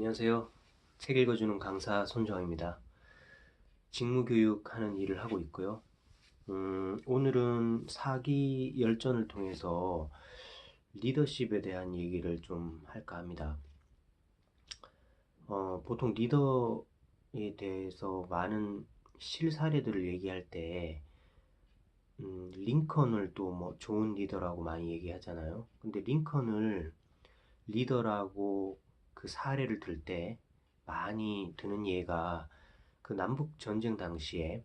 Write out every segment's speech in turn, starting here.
안녕하세요. 책 읽어주는 강사 손정입니다. 직무교육 하는 일을 하고 있고요. 음, 오늘은 사기 열전을 통해서 리더십에 대한 얘기를 좀 할까 합니다. 어, 보통 리더에 대해서 많은 실사례들을 얘기할 때 음, 링컨을 또 뭐 좋은 리더라고 많이 얘기하잖아요. 근데 링컨을 리더라고 그 사례를 들 때 많이 드는 예가 그 남북 전쟁 당시에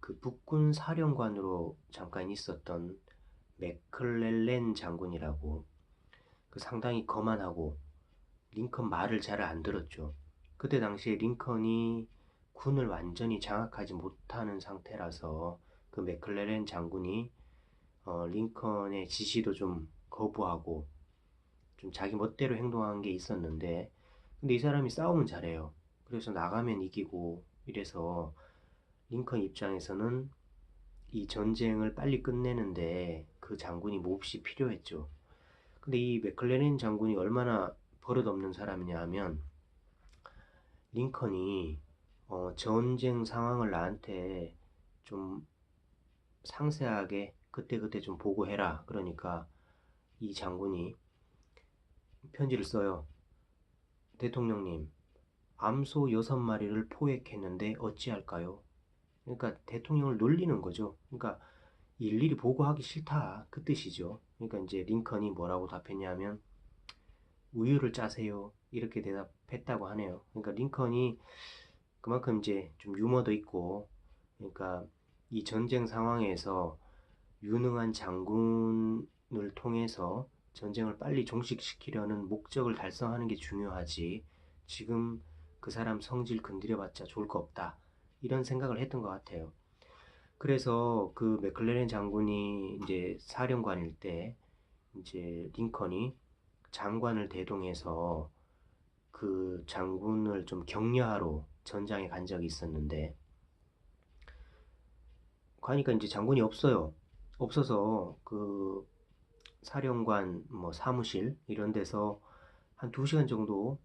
그 북군 사령관으로 잠깐 있었던 맥클렐렌 장군이라고 그 상당히 거만하고 링컨 말을 잘 안 들었죠. 그때 당시에 링컨이 군을 완전히 장악하지 못하는 상태라서 그 맥클렐렌 장군이 어, 링컨의 지시도 좀 거부하고 좀 자기 멋대로 행동한 게 있었는데 근데 이 사람이 싸움은 잘해요. 그래서 나가면 이기고 이래서 링컨 입장에서는 이 전쟁을 빨리 끝내는데 그 장군이 몹시 필요했죠. 근데 이 맥클레린 장군이 얼마나 버릇없는 사람이냐 하면 링컨이 어, 전쟁 상황을 나한테 좀 상세하게 그때그때 좀 보고해라. 그러니까 이 장군이 편지를 써요. 대통령님, 암소 여섯 마리를 포획했는데 어찌할까요? 그러니까 대통령을 놀리는 거죠. 그러니까 일일이 보고하기 싫다 그 뜻이죠. 그러니까 이제 링컨이 뭐라고 답했냐면 우유를 짜세요 이렇게 대답했다고 하네요. 그러니까 링컨이 그만큼 이제 좀 유머도 있고 그러니까 이 전쟁 상황에서 유능한 장군을 통해서 전쟁을 빨리 종식시키려는 목적을 달성하는 게 중요하지. 지금 그 사람 성질 건드려봤자 좋을 거 없다. 이런 생각을 했던 것 같아요. 그래서 그 맥클레렌 장군이 이제 사령관일 때 이제 링컨이 장관을 대동해서 그 장군을 좀 격려하러 전장에 간 적이 있었는데 가니까 이제 장군이 없어요. 없어서 그 사령관 뭐 사무실 이런 데서 한 2시간 정도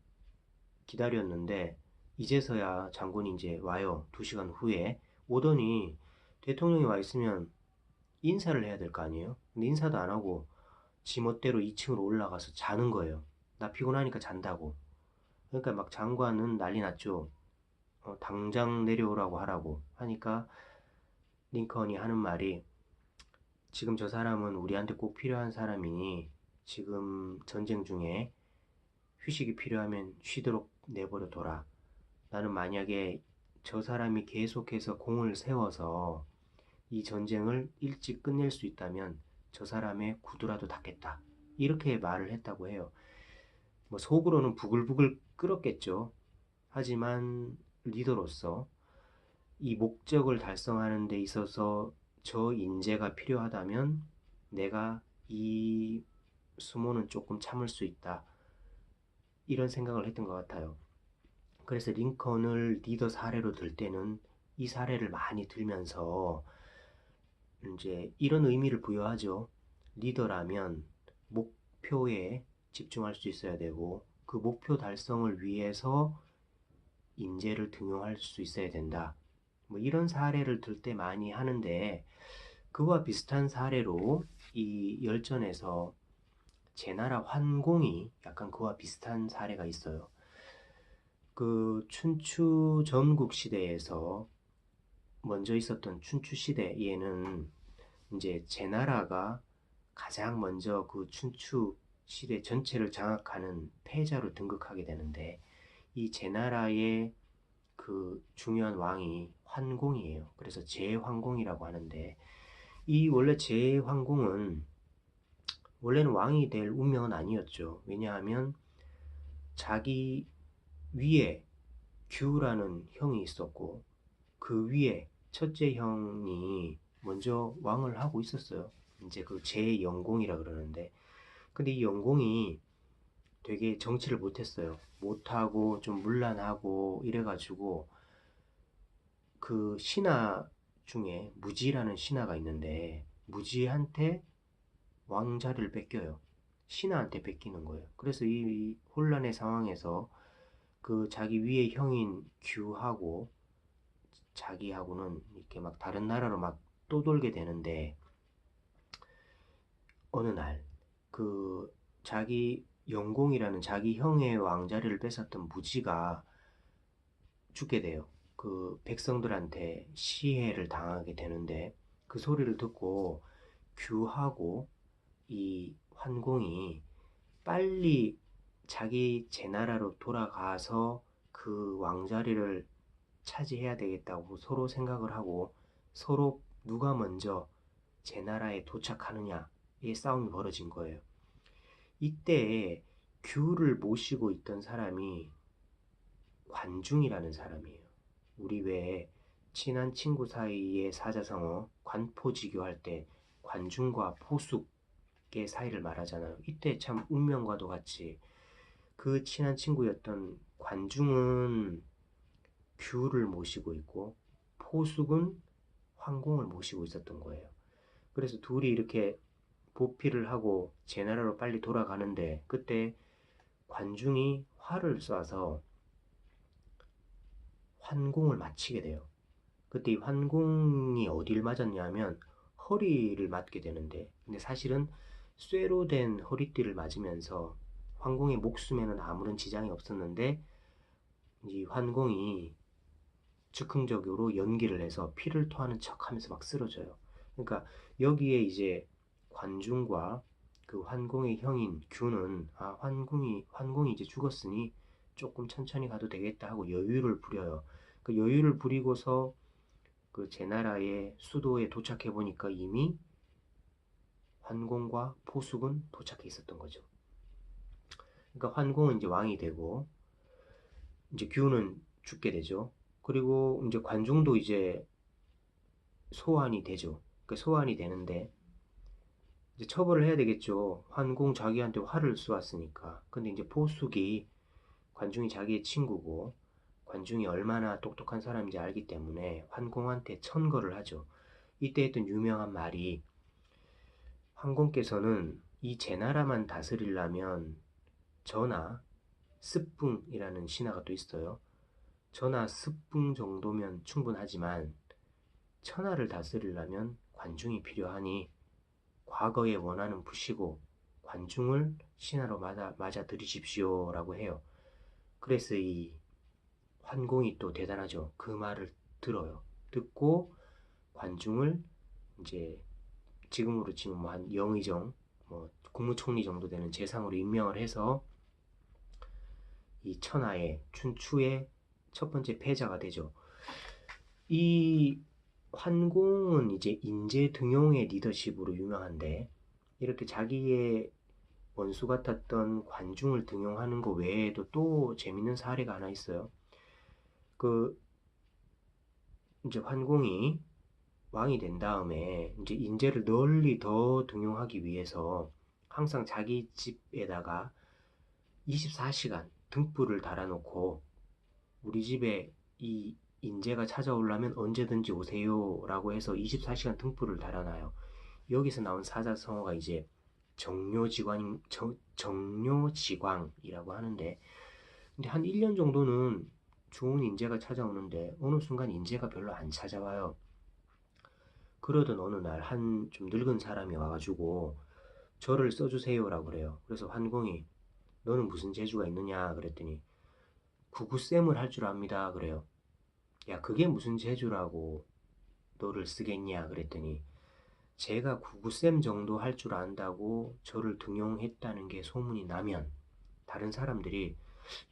기다렸는데 이제서야 장군이 이제 와요. 2시간 후에 오더니 대통령이 와 있으면 인사를 해야 될 거 아니에요? 근데 인사도 안 하고 지멋대로 2층으로 올라가서 자는 거예요. 나 피곤하니까 잔다고. 그러니까 막 장관은 난리 났죠. 어, 당장 내려오라고 하라고 하니까 링컨이 하는 말이 지금 저 사람은 우리한테 꼭 필요한 사람이니 지금 전쟁 중에 휴식이 필요하면 쉬도록 내버려 둬라. 나는 만약에 저 사람이 계속해서 공을 세워서 이 전쟁을 일찍 끝낼 수 있다면 저 사람의 구두라도 닦겠다. 이렇게 말을 했다고 해요. 뭐 속으로는 부글부글 끓었겠죠. 하지만 리더로서 이 목적을 달성하는 데 있어서 저 인재가 필요하다면 내가 이 수모는 조금 참을 수 있다. 이런 생각을 했던 것 같아요. 그래서 링컨을 리더 사례로 들 때는 이 사례를 많이 들면서 이제 이런 의미를 부여하죠. 리더라면 목표에 집중할 수 있어야 되고 그 목표 달성을 위해서 인재를 등용할 수 있어야 된다. 뭐 이런 사례를 들 때 많이 하는데 그와 비슷한 사례로 이 열전에서 제 나라 환공이 약간 그와 비슷한 사례가 있어요. 그 춘추 전국 시대에서 먼저 있었던 춘추 시대에는 이제 제 나라가 가장 먼저 그 춘추 시대 전체를 장악하는 패자로 등극하게 되는데 이 제나라의 그 중요한 왕이 환공이에요. 그래서 제환공이라고 하는데 이 원래 제환공은 원래는 왕이 될 운명은 아니었죠. 왜냐하면 자기 위에 규라는 형이 있었고 그 위에 첫째 형이 먼저 왕을 하고 있었어요. 이제 그 제영공이라 그러는데 근데 이 영공이 되게 정치를 못했어요. 못하고 좀 문란하고 이래가지고 그 신하 중에 무지라는 신하가 있는데 무지한테 왕자를 뺏겨요. 신하한테 뺏기는 거예요. 그래서 이 혼란의 상황에서 그 자기 위의 형인 규하고 자기하고는 이렇게 막 다른 나라로 막 떠돌게 되는데 어느 날 그 자기 영공이라는 자기 형의 왕자리를 뺏었던 무지가 죽게 돼요. 그 백성들한테 시해를 당하게 되는데 그 소리를 듣고 규하고 이 환공이 빨리 자기 제 나라로 돌아가서 그 왕자리를 차지해야 되겠다고 서로 생각을 하고 서로 누가 먼저 제 나라에 도착하느냐의 싸움이 벌어진 거예요. 이때 규를 모시고 있던 사람이 관중이라는 사람이에요. 우리 외에 친한 친구 사이의 사자성어 관포지교 할 때 관중과 포숙의 사이를 말하잖아요. 이때 참 운명과도 같이 그 친한 친구였던 관중은 규를 모시고 있고 포숙은 황공을 모시고 있었던 거예요. 그래서 둘이 이렇게 보피를 하고 제 나라로 빨리 돌아가는데 그때 관중이 활을 쏴서 환공을 맞히게 돼요. 그때 이 환공이 어딜 맞았냐면 허리를 맞게 되는데 근데 사실은 쇠로 된 허리띠를 맞으면서 환공의 목숨에는 아무런 지장이 없었는데 이 환공이 즉흥적으로 연기를 해서 피를 토하는 척 하면서 막 쓰러져요. 그러니까 여기에 이제 관중과 그 환공의 형인 규는 아 환공이 환공이 이제 죽었으니 조금 천천히 가도 되겠다 하고 여유를 부려요. 그 여유를 부리고서 그 제나라의 수도에 도착해 보니까 이미 환공과 포숙은 도착해 있었던 거죠. 그러니까 환공은 이제 왕이 되고 이제 규는 죽게 되죠. 그리고 이제 관중도 이제 소환이 되죠. 그 소환이 되는데 이제 처벌을 해야 되겠죠. 환공 자기한테 화를 쏘았으니까. 근데 이제 포숙이 관중이 자기의 친구고 관중이 얼마나 똑똑한 사람인지 알기 때문에 환공한테 천거를 하죠. 이때 했던 유명한 말이 황공께서는 이 제 나라만 다스리려면 전하 스풍이라는 신화가 또 있어요. 전하 스풍 정도면 충분하지만 천하를 다스리려면 관중이 필요하니 과거에 원하는 부시고 관중을 신하로 맞아, 맞아 들이십시오 라고 해요. 그래서 이 환공이 또 대단하죠. 그 말을 들어요. 듣고 관중을 이제 지금으로 치면 뭐한 영의정, 뭐 국무총리 정도 되는 재상으로 임명을 해서 이 천하의 춘추의 첫 번째 패자가 되죠. 이 환공은 이제 인재 등용의 리더십으로 유명한데 이렇게 자기의 원수 같았던 관중을 등용하는 것 외에도 또 재밌는 사례가 하나 있어요. 그 이제 환공이 왕이 된 다음에 이제 인재를 널리 더 등용하기 위해서 항상 자기 집에다가 24시간 등불을 달아놓고 우리 집에 이 인재가 찾아오려면 언제든지 오세요 라고 해서 24시간 등불을 달아놔요. 여기서 나온 사자성어가 이제 정료지광, 정료지광이라고 하는데 근데 한 1년 정도는 좋은 인재가 찾아오는데 어느 순간 인재가 별로 안 찾아와요. 그러던 어느 날 한 좀 늙은 사람이 와가지고 저를 써주세요라고 그래요. 그래서 환공이 너는 무슨 재주가 있느냐 그랬더니 구구쌤을 할 줄 압니다 그래요. 야 그게 무슨 재주라고 너를 쓰겠냐 그랬더니 제가 구구쌤 정도 할 줄 안다고 저를 등용했다는 게 소문이 나면 다른 사람들이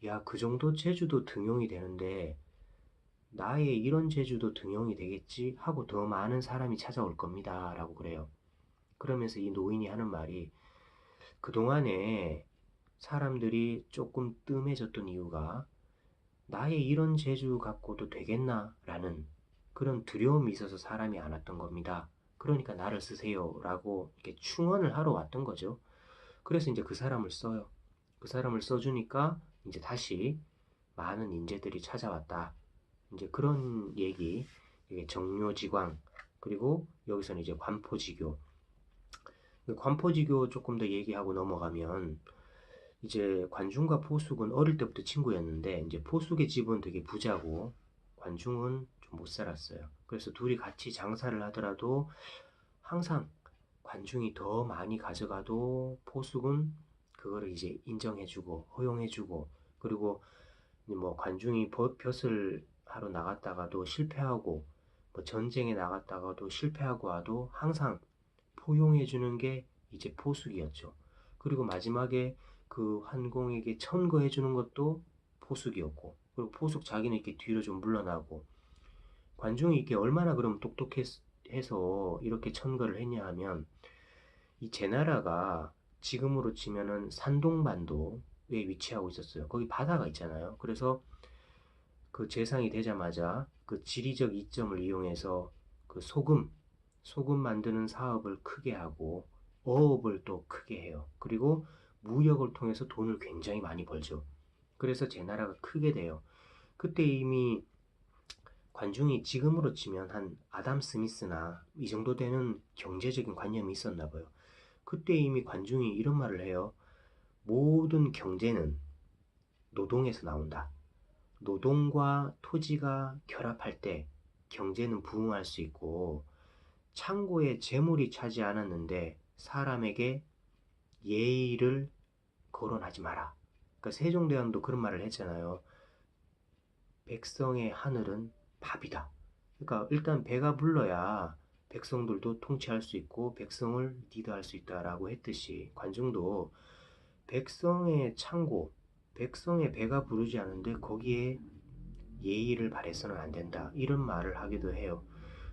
야 그 정도 재주도 등용이 되는데 나의 이런 재주도 등용이 되겠지 하고 더 많은 사람이 찾아올 겁니다 라고 그래요. 그러면서 이 노인이 하는 말이 그동안에 사람들이 조금 뜸해졌던 이유가 나의 이런 재주 갖고도 되겠나? 라는 그런 두려움이 있어서 사람이 안 왔던 겁니다. 그러니까 나를 쓰세요. 라고 이렇게 충원을 하러 왔던 거죠. 그래서 이제 그 사람을 써요. 그 사람을 써주니까 이제 다시 많은 인재들이 찾아왔다. 이제 그런 얘기, 정료지광, 그리고 여기서는 이제 관포지교. 관포지교 조금 더 얘기하고 넘어가면 이제 관중과 포숙은 어릴 때부터 친구였는데 이제 포숙의 집은 되게 부자고 관중은 좀 못 살았어요. 그래서 둘이 같이 장사를 하더라도 항상 관중이 더 많이 가져가도 포숙은 그거를 이제 인정해주고 허용해주고 그리고 뭐 관중이 벼슬 하러 나갔다가도 실패하고 뭐 전쟁에 나갔다가도 실패하고 와도 항상 포용해주는 게 이제 포숙이었죠. 그리고 마지막에 그 환공에게 천거해 주는 것도 포숙이었고 그리고 포숙 자기는 이렇게 뒤로 좀 물러나고 관중이 이게 얼마나 그럼 똑똑해서 이렇게 천거를 했냐 하면 이 제나라가 지금으로 치면은 산동반도에 위치하고 있었어요. 거기 바다가 있잖아요. 그래서 그 재상이 되자마자 그 지리적 이점을 이용해서 그 소금, 소금 만드는 사업을 크게 하고 어업을 또 크게 해요. 그리고 무역을 통해서 돈을 굉장히 많이 벌죠. 그래서 제 나라가 크게 돼요. 그때 이미 관중이 지금으로 치면 한 아담 스미스나 이 정도 되는 경제적인 관념이 있었나 봐요. 그때 이미 관중이 이런 말을 해요. 모든 경제는 노동에서 나온다. 노동과 토지가 결합할 때 경제는 부흥할 수 있고 창고에 재물이 차지 않았는데 사람에게 예의를 거론하지 마라. 그러니까 세종대왕도 그런 말을 했잖아요. 백성의 하늘은 밥이다. 그러니까 일단 배가 불러야 백성들도 통치할 수 있고 백성을 리드할 수 있다라고 했듯이 관중도 백성의 창고, 백성의 배가 부르지 않은데 거기에 예의를 발해서는 안 된다. 이런 말을 하기도 해요.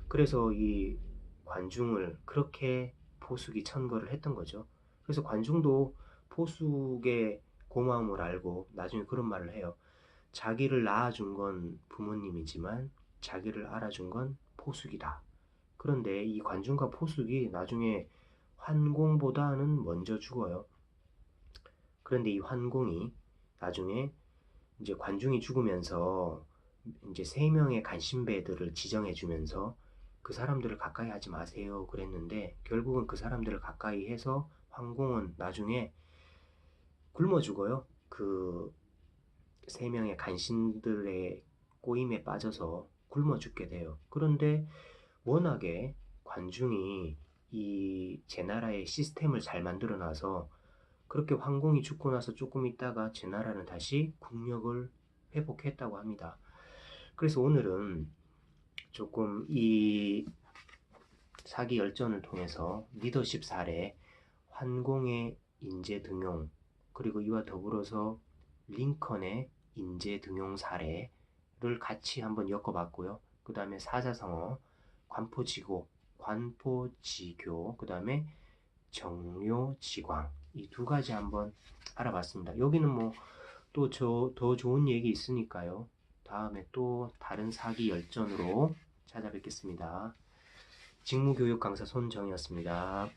그래서 이 관중을 그렇게 포숙이 천거를 했던 거죠. 그래서 관중도 포숙의 고마움을 알고 나중에 그런 말을 해요. 자기를 낳아준 건 부모님이지만 자기를 알아준 건 포숙이다. 그런데 이 관중과 포숙이 나중에 환공보다는 먼저 죽어요. 그런데 이 환공이 나중에 이제 관중이 죽으면서 이제 세 명의 간신배들을 지정해 주면서 그 사람들을 가까이 하지 마세요 그랬는데 결국은 그 사람들을 가까이 해서 황공은 나중에 굶어 죽어요. 그 세 명의 간신들의 꼬임에 빠져서 굶어 죽게 돼요. 그런데 워낙에 관중이 이 제 나라의 시스템을 잘 만들어 놔서 그렇게 황공이 죽고 나서 조금 있다가 제 나라는 다시 국력을 회복했다고 합니다. 그래서 오늘은 조금 이 사기 열전을 통해서 리더십 사례, 환공의 인재 등용, 그리고 이와 더불어서 링컨의 인재 등용 사례를 같이 한번 엮어봤고요. 그 다음에 사자성어, 관포지고, 관포지교, 그 다음에 정료지광 이 두 가지 한번 알아봤습니다. 여기는 뭐 또 저 더 좋은 얘기 있으니까요. 다음에 또 다른 사기 열전으로 찾아뵙겠습니다. 직무교육 강사 손정이었습니다.